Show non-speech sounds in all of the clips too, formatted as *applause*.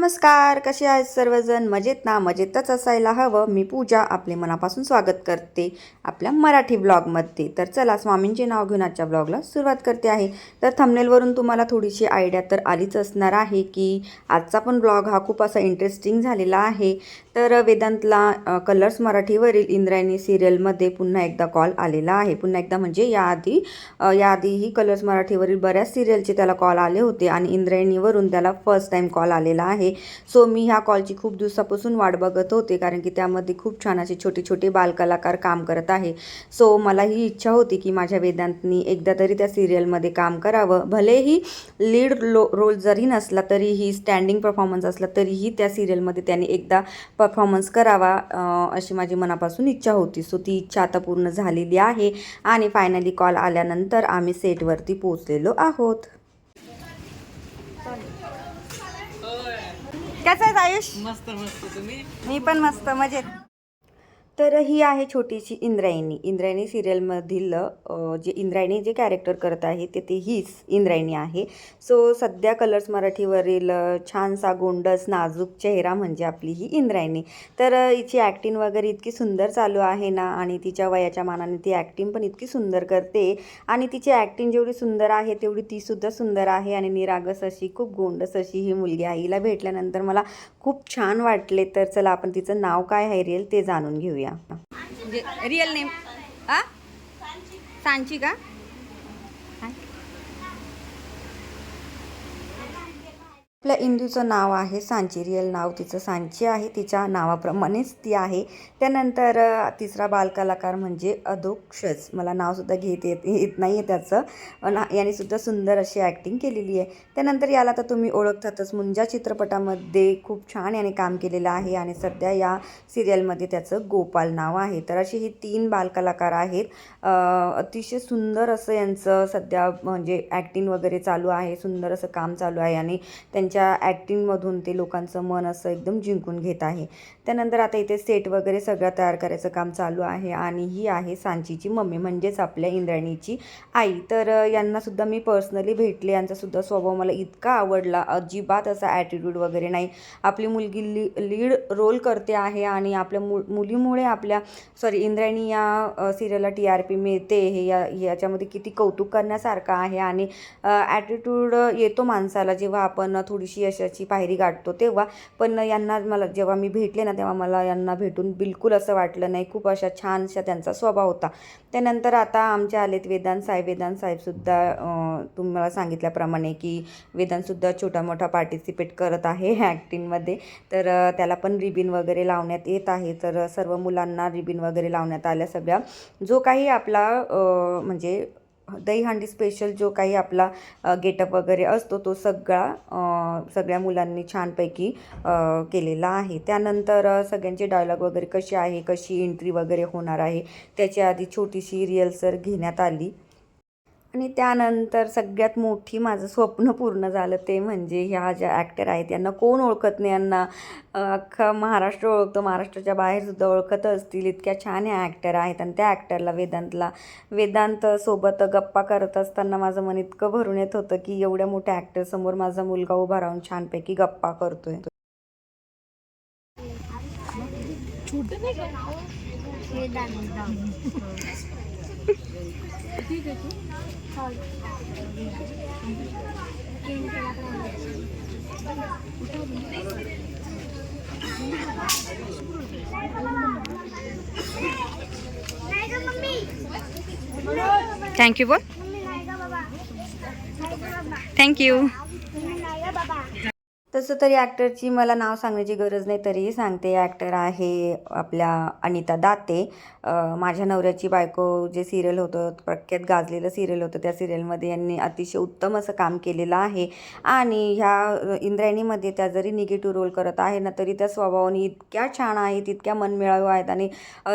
नमस्कार कसे आहेत सर्वजण? मजेत ना? मजेतच असायला हवं. मी पूजा आपले मनापासून स्वागत करते आपल्या मराठी ब्लॉगमध्ये. तर चला स्वामींचे नाव घेऊन आजच्या ब्लॉगला सुरुवात करते आहे. तर थंबनेलवरून तुम्हाला थोडीशी आयडिया तर आलीच असणार आहे की आजचा पण ब्लॉग हा खूप असा इंटरेस्टिंग झालेला आहे. तर वेदांतला कलर्स मराठीवरील इंद्रायणी सिरियलमध्ये पुन्हा एकदा कॉल आलेला आहे. पुन्हा एकदा म्हणजे याआधी याआधीही कलर्स मराठीवरील बऱ्याच सिरियलचे त्याला कॉल आले होते आणि इंद्रायणीवरून त्याला फर्स्ट टाईम कॉल आलेला आहे. सो मी ह्या कॉलची खूप दिवसापासून वाट बघत होते कारण की त्यामध्ये खूप छान असे छोटे छोटे बालकलाकार काम करत आहे. सो मला ही इच्छा होती की माझ्या वेदांतनी एकदा तरी त्या सिरियलमध्ये काम करावं. भलेही लीड लो रोल जरी नसला तरीही स्टँडिंग परफॉर्मन्स असला तरीही त्या सिरियलमध्ये त्याने एकदा परफॉर्मन्स करावा अशी माझी मनापासून इच्छा होती. सो ती इच्छा आता पूर्ण झालेली आहे आणि फायनली कॉल आल्यानंतर आम्ही सेटवरती पोचलेलो आहोत. कसं आहे आयुष? मस्त मस्त. तुम्ही? मी पण मस्त मजेत. तर ही आहे छोटीशी इंद्रायणी. इंद्रायणी सिरियलमधील जे इंद्रायणी जे कॅरेक्टर करत आहे ते ती हीच इंद्रायणी आहे. सो सध्या कलर्स मराठीवरील छानसा गोंडस नाजूक चेहरा म्हणजे आपली ही इंद्रायणी. तर हिची ॲक्टिंग वगैरे इतकी सुंदर चालू आहे ना आणि तिच्या वयाच्या मानाने ती ॲक्टिंग पण इतकी सुंदर करते. आणि तिची ॲक्टिंग जेवढी सुंदर आहे तेवढी तीसुद्धा सुंदर आहे. आणि निरागस अशी खूप गोंडस अशी ही मुलगी आहे हिला भेटल्यानंतर मला खूप छान वाटले तर चला आपण तिचं नाव काय आहे रिअल ते जाणून घेऊया. म्हणजे रिअल नेम आ? सांची का? आपल्या इंदूचं नाव आहे सांची रिअल नाव. तिचं सांची आहे तिच्या नावाप्रमाणेच ती आहे. त्यानंतर तिसरा बालकलाकार म्हणजे अधोक्षज. मला नावसुद्धा घेत येत येत नाही आहे त्याचं. अन याने सुद्धा सुंदर अशी ॲक्टिंग केलेली आहे. त्यानंतर याला तर तुम्ही ओळखतातच. मुंजा चित्रपटामध्ये खूप छान याने काम केलेलं आहे. आणि सध्या या सिरियलमध्ये त्याचं गोपाल नाव आहे. तर अशी ही तीन बालकलाकार आहेत. अतिशय सुंदर असं यांचं सध्या म्हणजे ॲक्टिंग वगैरे चालू आहे. सुंदर असं काम चालू आहे. आणि त्यांच्या ॲक्टिंगमधून ते लोकांचं मन असं एकदम जिंकून घेत आहे. त्यानंतर आता इथे सेट वगैरे सगळं तयार करायचं काम चालू आहे आणि ही आहे सांचीची मम्मी म्हणजेच आपल्या इंद्रायणीची आई. तर यांनासुद्धा मी पर्सनली भेटले. यांचासुद्धा स्वभाव मला इतका आवडला. अजिबात असा ॲटिट्यूड वगैरे नाही. आपली मुलगी ली लीड रोल करते आहे आणि आपल्या मु मुलीमुळे आपल्या सॉरी इंद्रायणी या सिरियलला टी आर पी मिळते. हे या याच्यामध्ये किती कौतुक करण्यासारखं आहे आणि ॲटिट्यूड येतो माणसाला. जेव्हा आपण थोडीशी यशाची पायरी गाठतो तेव्हा. पण यांना मला जेव्हा मी भेटले ना तेव्हा मला यांना भेटून बिलकुल असं वाटलं नाही. खूप अशा छानशा त्यांचा स्वभाव होता. त्यानंतर आता आमचे आलेत वेदांत साहेब. वेदांत साहेबसुद्धा तुम्हाला सांगितल्याप्रमाणे की वेदांतसुद्धा छोटा मोठा पार्टिसिपेट करत आहे *laughs* ॲक्टिंगमध्ये तर त्याला पण रिबिन वगैरे लावण्यात येत आहे. तर सर्व मुलांना रिबिन वगैरे लावण्यात आल्या सगळ्या. जो काही आपला म्हणजे दहीहंडी स्पेशल जो काही आपला गेटअप वगैरे असतो तो सगळा सगळ्या मुलांनी छानपैकी केलेला आहे. त्यानंतर सगळ्यांचे डायलॉग वगैरे कसे आहे कशी एंट्री वगैरे होणार आहे त्याच्या आधी छोटीशी रिहर्सल घेण्यात आली. आणि त्यानंतर सगळ्यात मोठी माझं स्वप्न पूर्ण झालं ते म्हणजे ह्या ज्या ॲक्टर आहेत यांना कोण ओळखत नाही? यांना अख्खा महाराष्ट्र ओळखतो महाराष्ट्राच्या बाहेरसुद्धा ओळखत असतील. इतक्या छान ह्या ॲक्टर आहेत आणि त्या ॲक्टरला वेदांतला वेदांत सोबत गप्पा करत असताना माझं मन इतकं भरून येत होतं की एवढ्या मोठ्या ॲक्टरसमोर माझा मुलगा उभा राहून छानपैकी गप्पा करतोय. थँक्यू बोल थँक्यू तसं तरी ॲक्टरची मला नाव सांगण्याची गरज नाही तरीही सांगते. ॲक्टर आहे आपल्या अनिता दाते. माझ्या नवऱ्याची बायको जे सिरियल होतं प्रख्यात गाजलेलं सिरियल होतं त्या सिरियलमध्ये यांनी अतिशय उत्तम असं काम केलेलं आहे. आणि ह्या इंद्रायणीमध्ये त्या जरी निगेटिव्ह रोल करत आहे ना तरी त्या स्वभावाने इतक्या छान आहेत इतक्या मनमिळाऊ आहेत आणि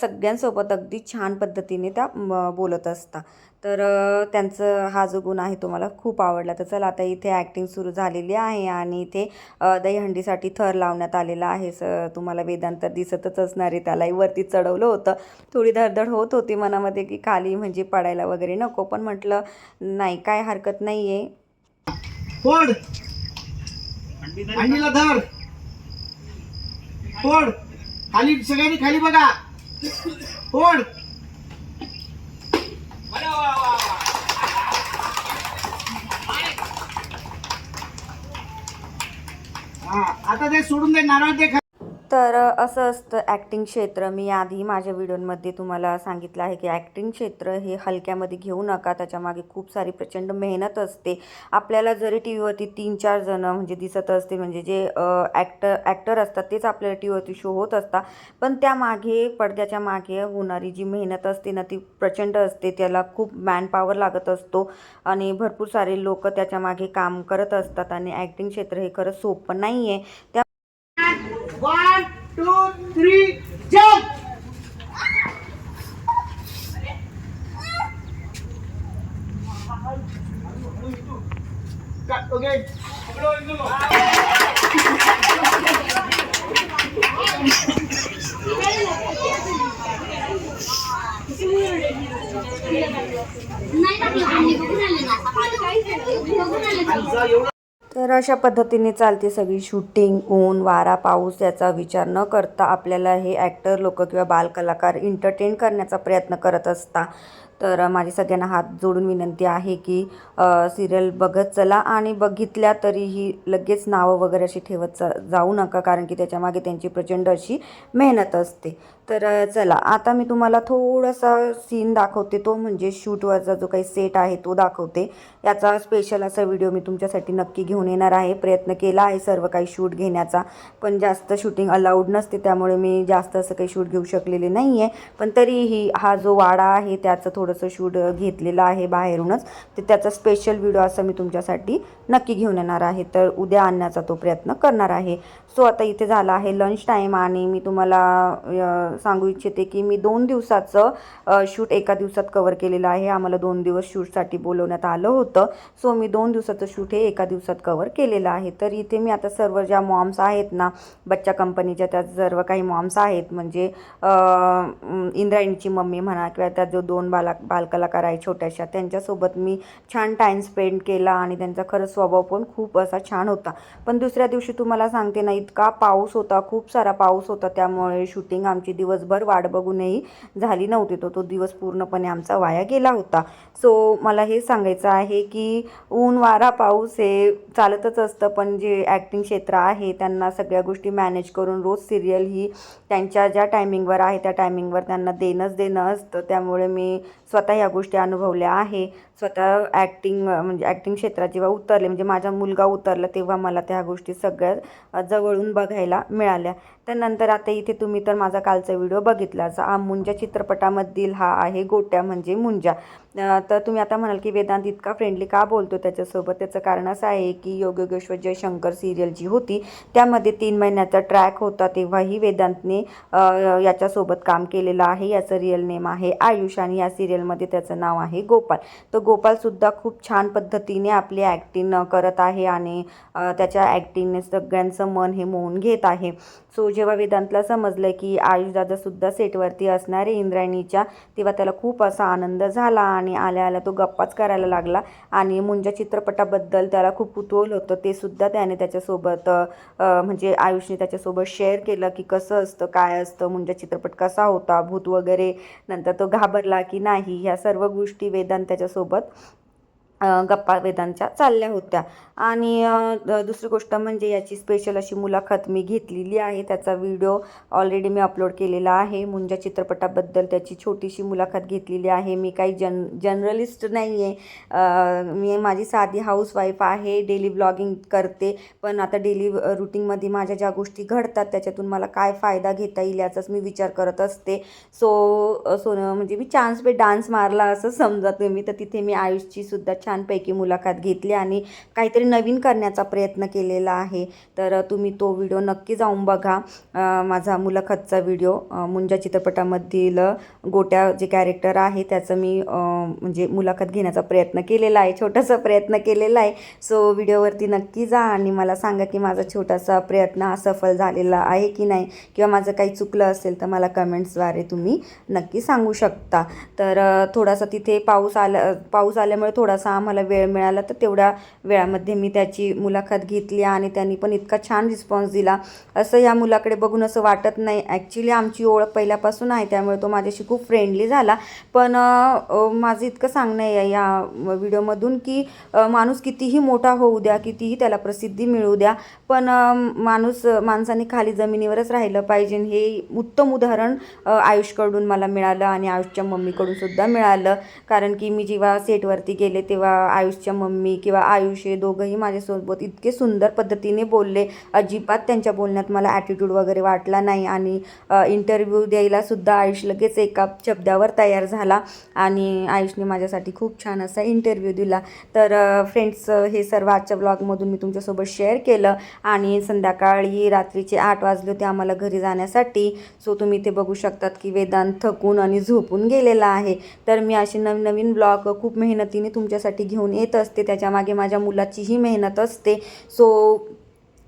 सगळ्यांसोबत अगदी छान पद्धतीने त्या बोलत असतात. तर त्यांचं हा जो गुण आहे तो मला खूप आवडला. तर चला आता इथे ॲक्टिंग सुरू झालेली आहे आणि इथे दहीहंडीसाठी थर लावण्यात आलेला आहे. स तुम्हाला वेदांत दिसतच असणार आहे. त्यालाही वरती चढवलं होतं. थोडी धडधड होत होती मनामध्ये की खाली म्हणजे पडायला वगैरे नको. पण म्हटलं नाही काय हरकत नाही आहे खाली सगळ्यांनी खाली बघा. हा आता ते सोडून दे नारळ दे तर असं असतं ॲक्टिंग क्षेत्र. मी आधी माझ्या व्हिडिओमध्ये तुम्हाला सांगितलं आहे की ॲक्टिंग क्षेत्र हे हलक्यामध्ये घेऊ नका. त्याच्यामागे खूप सारी प्रचंड मेहनत असते. आपल्याला जरी टी व्हीवरती तीन चार जणं म्हणजे दिसत असते म्हणजे जे ॲक्टर ॲक्टर असतात तेच आपल्याला टी व्हीवरती शो होत असतात. पण त्यामागे पडद्याच्या मागे होणारी जी मेहनत असते ना ती प्रचंड असते. त्याला खूप मॅनपावर लागत असतो आणि भरपूर सारे लोक त्याच्यामागे काम करत असतात आणि ॲक्टिंग क्षेत्र हे खरंच सोपं नाही आहे त्या टू थ्री जम्प ओके नाही ना ती आली बघून आली ना बघून आली ती. तर अशा पद्धतीने चालते सगळी शूटिंग ऊन वारा पाऊस याचा विचार न करता आपल्याला हे ॲक्टर लोक किंवा बालकलाकार एंटरटेन करण्याचा प्रयत्न करत असता तर माझी सगळ्यांना हात जोडून विनंती आहे की सिरियल बघत चला आणि बघितल्या तरीही लगेच नावं वगैरे अशी ठेवत चा जाऊ नका कारण की त्याच्यामागे त्यांची प्रचंड अशी मेहनत असते. तर चला आता मी तुम्हाला थोडासा सीन दाखवते तो म्हणजे शूटवरचा जो काही सेट आहे तो दाखवते. याचा स्पेशल असा व्हिडिओ मी तुमच्यासाठी नक्की घेऊन येणार आहे. प्रयत्न केला आहे सर्व काही शूट घेण्याचा पण जास्त शूटिंग अलाउड नसते त्यामुळे मी जास्त असं काही शूट घेऊ शकलेले नाही आहे पण तरीही हा जो वाडा आहे त्याचं थोडं थोडंसं शूट घेतलेलं आहे बाहेरूनच. तर त्याचा स्पेशल व्हिडिओ असा मी तुमच्यासाठी नक्की घेऊन येणार आहे. तर उद्या आणण्याचा तो प्रयत्न करणार आहे. सो आता इथे झाला आहे लंच टाईम आणि मी तुम्हाला सांगू इच्छिते की मी दोन दिवसाचं शूट एका दिवसात कवर केलेलं आहे. आम्हाला दोन दिवस शूटसाठी बोलवण्यात आलं होतं. सो मी दोन दिवसाचं शूट हे एका दिवसात कवर केलेलं आहे. तर इथे मी आता सर्व ज्या मॉम्स आहेत ना बच्चा कंपनीच्या त्या सर्व काही मॉम्स आहेत म्हणजे इंद्रायणीची मम्मी म्हणा किंवा त्या जो दोन बाला बालकलाकार आहे छोट्याशा त्यांच्यासोबत मी छान टाईम स्पेंड केला आणि त्यांचा खरंच स्वभाव पण खूप असा छान होता. पण दुसऱ्या दिवशी तुम्हाला सांगते नाही इतका पाऊस होता खूप सारा पाऊस होता त्यामुळे शूटिंग आमची दिवसभर वाट बघूनही झाली नव्हती. तो तो दिवस पूर्णपणे आमचा वाया गेला होता. सो मला हे सांगायचं आहे की ऊन वारा पाऊस हे चालतच असतं पण जे ॲक्टिंग क्षेत्र आहे त्यांना सगळ्या गोष्टी मॅनेज करून रोज सिरियल ही त्यांच्या ज्या टायमिंगवर आहे त्या टायमिंगवर त्यांना देणंच देणं असतं. त्यामुळे मी स्वतः ह्या गोष्टी अनुभवल्या आहे. स्वतः ॲक्टिंग म्हणजे ॲक्टिंग क्षेत्रात जेव्हा उतरले म्हणजे माझा मुलगा उतरला तेव्हा मला त्या गोष्टी सगळ्या जवळ वळून बघायला मिळाल्या. त्यानंतर आता इथे तुम्ही तर माझा कालचा व्हिडिओ बघितलाच हा मुंजा चित्रपटामधील हा आहे गोट्या म्हणजे मुंजा. तर तुम्ही आता म्हणाल की वेदांत इतका फ्रेंडली का बोलतो त्याच्यासोबत? त्याचं कारण असं आहे की योग योगेश्वर जयशंकर सिरियल जी होती त्यामध्ये तीन महिन्याचा ट्रॅक होता तेव्हाही वेदांतने याच्यासोबत काम केलेलं आहे. याचं रिअल नेम आहे आयुष आणि या सिरियलमध्ये त्याचं नाव आहे गोपाल. तर गोपालसुद्धा खूप छान पद्धतीने आपली ॲक्टिंग करत आहे आणि त्याच्या ॲक्टिंगने सगळ्यांचं मन हे मोहून घेत आहे. सो जेव्हा वेदांतला समजलं की आयुषदादासुद्धा सेटवरती असणारे इंद्रायणीच्या तेव्हा त्याला खूप असा आनंद झाला आणि आणि आल्या आल्या तो गप्पाच करायला लागला. आणि मुंजा चित्रपटाबद्दल त्याला खूप कुतूहल होतं. ते सुद्धा त्याने त्याच्यासोबत म्हणजे आयुषने त्याच्यासोबत शेअर केलं की कसं असतं काय असतं मुंजा चित्रपट कसा होता भूत वगैरे. नंतर तो घाबरला की नाही ह्या सर्व गोष्टी वेदांत त्याच्यासोबत गप्पा वेदांच्या चालल्या होत्या. आणि दुसरी गोष्ट म्हणजे याची स्पेशल अशी मुलाखत मी घेतलेली आहे. त्याचा व्हिडिओ ऑलरेडी मी अपलोड केलेला आहे. मुंजा चित्रपटाबद्दल त्याची छोटीशी मुलाखत घेतलेली आहे. मी काही जन जनरलिस्ट नाही आहे मी माझी साधी हाऊसवाईफ आहे. डेली ब्लॉगिंग करते. पण आता डेली रुटीनमध्ये माझ्या ज्या गोष्टी घडतात त्याच्यातून मला काय फायदा घेता येईल याचाच मी विचार करत असते. सो सो म्हणजे मी चान्स पे डान्स मारला असं समजा तुम्ही. तर तिथे मी आयुषची सुद्धा छानपैकी मुलाखत घेतली आणि काहीतरी नवीन करण्याचा प्रयत्न केलेला आहे. तर तुम्ही तो व्हिडिओ नक्की जाऊन बघा. माझा मुलाखतचा व्हिडिओ मुंजा चित्रपटामधील गोट्या जे कॅरेक्टर आहे त्याचं मी म्हणजे मुलाखत घेण्याचा प्रयत्न केलेला आहे छोटासा प्रयत्न केलेला आहे. सो व्हिडिओवरती नक्की जा आणि मला सांगा की माझा छोटासा प्रयत्न हा सफल झालेला आहे की नाही किंवा माझं काही चुकलं असेल तर मला कमेंट्सद्वारे तुम्ही नक्की सांगू शकता. तर थोडासा तिथे पाऊस आला पाऊस आल्यामुळे थोडासा आम्हाला वेळ मिळाला तर तेवढ्या वेळामध्ये मी त्याची मुलाखत घेतली आणि त्यांनी पण इतका छान रिस्पॉन्स दिला. असं या मुलाकडे बघून असं वाटत नाही. ॲक्च्युली आमची ओळख पहिल्यापासून आहे त्यामुळे तो माझ्याशी खूप फ्रेंडली झाला. पण माझं इतकं सांगणं आहे या व्हिडिओमधून की माणूस कितीही मोठा होऊ द्या कितीही त्याला प्रसिद्धी मिळू द्या पण माणूस माणसाने खाली जमिनीवरच राहिलं पाहिजे. हे उत्तम उदाहरण आयुषकडून मला मिळालं आणि आयुषच्या मम्मीकडून सुद्धा मिळालं. कारण की मी जेव्हा सेटवरती गेले तेव्हा आयुषच्या मम्मी किंवा आयुष हे दोघंही माझ्यासोबत इतके सुंदर पद्धतीने बोलले. अजिबात त्यांच्या बोलण्यात मला ॲटिट्यूड वगैरे वाटला नाही आणि इंटरव्ह्यू द्यायला सुद्धा आयुष लगेच एका शब्दावर तयार झाला आणि आयुषने माझ्यासाठी खूप छान असा इंटरव्ह्यू दिला. तर फ्रेंड्स हे सर्व आजच्या ब्लॉगमधून मी तुमच्यासोबत शेअर केलं आणि संध्याकाळी रात्रीचे आठ वाजले होते आम्हाला घरी जाण्यासाठी. सो तुम्ही इथे बघू शकतात की वेदांत थकून आणि झोपून गेलेला आहे. तर मी असे नवीन नवीन ब्लॉग खूप मेहनतीने तुमच्यासाठी घेऊन येत असते. त्याच्यामागे माझ्या मुलाचीही मेहनत असते. सो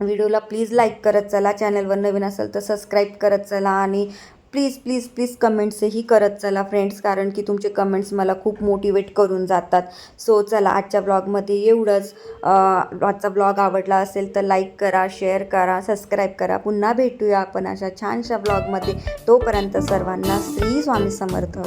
व्हिडिओला प्लीज लाईक करत चला. चॅनलवर नवीन असेल तर सबस्क्राईब करत चला आणि प्लीज प्लीज प्लीज कमेंट्सही करत चला फ्रेंड्स कारण की तुमचे कमेंट्स मला खूप मोटिवेट करून जातात. सो चला आजच्या ब्लॉगमध्ये एवढंच. आजचा ब्लॉग आवडला असेल तर लाईक करा शेअर करा सबस्क्राईब करा. पुन्हा भेटूया आपण अशा छानशा ब्लॉगमध्ये तोपर्यंत सर्वांना श्री स्वामी समर्थ.